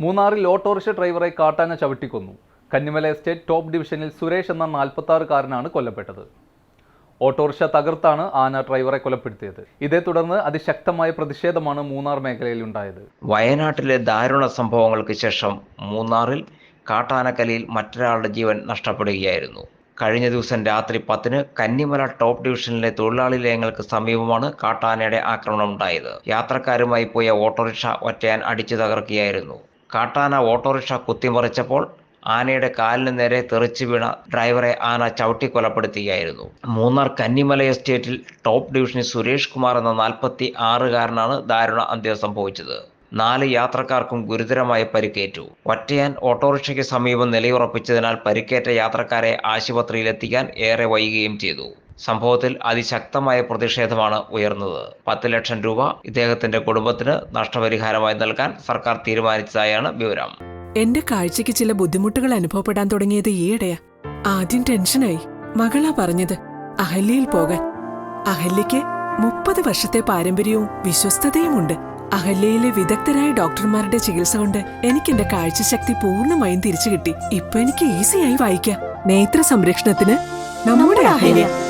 മൂന്നാറിൽ ഓട്ടോറിക്ഷ ഡ്രൈവറെ കാട്ടാന ചവിട്ടിക്കൊന്നു. കന്നിമല എസ്റ്റേറ്റ് ടോപ്പ് ഡിവിഷനിൽ സുരേഷ് എന്ന നാൽപ്പത്തി കൊല്ലപ്പെട്ടത്. ഓട്ടോറിക്ഷ തകർത്താണ് ആന ഡ്രൈവറെ കൊലപ്പെടുത്തിയത്. ഇതേ തുടർന്ന് അതിശക്തമായ പ്രതിഷേധമാണ് മൂന്നാർ മേഖലയിൽ ഉണ്ടായത് വയനാട്ടിലെ ദാരുണ സംഭവങ്ങൾക്ക് ശേഷം മൂന്നാറിൽ കാട്ടാനക്കലിയിൽ മറ്റൊരാളുടെ ജീവൻ നഷ്ടപ്പെടുകയായിരുന്നു. കഴിഞ്ഞ ദിവസം രാത്രി പത്തിന് കന്നിമല ടോപ്പ് ഡിവിഷനിലെ തൊഴിലാളി ലയങ്ങൾക്ക് സമീപമാണ് കാട്ടാനയുടെ ആക്രമണം ഉണ്ടായത്. യാത്രക്കാരുമായി പോയ ഓട്ടോറിക്ഷ ഒറ്റയാൻ അടിച്ചു തകർക്കുകയായിരുന്നു. കാട്ടാന ഓട്ടോറിക്ഷ കുത്തിമറിച്ചപ്പോൾ ആനയുടെ കാലിന് നേരെ തെറിച്ചു വീണ ഡ്രൈവറെ ആന ചവിട്ടി കൊലപ്പെടുത്തുകയായിരുന്നു. മൂന്നാർ കന്നിമല എസ്റ്റേറ്റിൽ ടോപ്പ് ഡിവിഷനിൽ സുരേഷ് കുമാർ എന്ന നാൽപ്പത്തി ആറുകാരനാണ് ദാരുണ അന്ത്യം സംഭവിച്ചത്. നാല് യാത്രക്കാർക്കും ഗുരുതരമായ പരിക്കേറ്റു. ഒറ്റയാൻ ഓട്ടോറിക്ഷയ്ക്ക് സമീപം നിലയുറപ്പിച്ചതിനാൽ പരിക്കേറ്റ യാത്രക്കാരെ ആശുപത്രിയിലെത്തിക്കാൻ ഏറെ വൈകുകയും ചെയ്തു. സംഭവത്തിൽ അതിശക്തമായ പ്രതിഷേധമാണ് ഉയർന്നത്. പത്ത് ലക്ഷം രൂപ ഇദ്ദേഹത്തിന്റെ കുടുംബത്തിന് നഷ്ടപരിഹാരമായി നൽകാൻ സർക്കാർ തീരുമാനിച്ചതായാണ് വിവരം. എന്റെ കാഴ്ചയ്ക്ക് ചില ബുദ്ധിമുട്ടുകൾ അനുഭവപ്പെടാൻ തുടങ്ങിയത് ഈയിടെയാ. ആദ്യം ടെൻഷനായി. മകളാ പറഞ്ഞത് അഹല്യയിൽ പോകാൻ. അഹല്യയ്ക്ക് മുപ്പത് വർഷത്തെ പാരമ്പര്യവും വിശ്വസ്തതയുമുണ്ട്. അഹല്യയിലെ വിദഗ്ധരായ ഡോക്ടർമാരുടെ ചികിത്സ കൊണ്ട് എനിക്ക് എന്റെ കാഴ്ചശക്തി പൂർണമായും തിരിച്ചു കിട്ടി ഇപ്പൊ എനിക്ക് ഈസിയായി വായിക്കാം. നേത്ര സംരക്ഷണത്തിന് നമ്മുടെ Ahalya.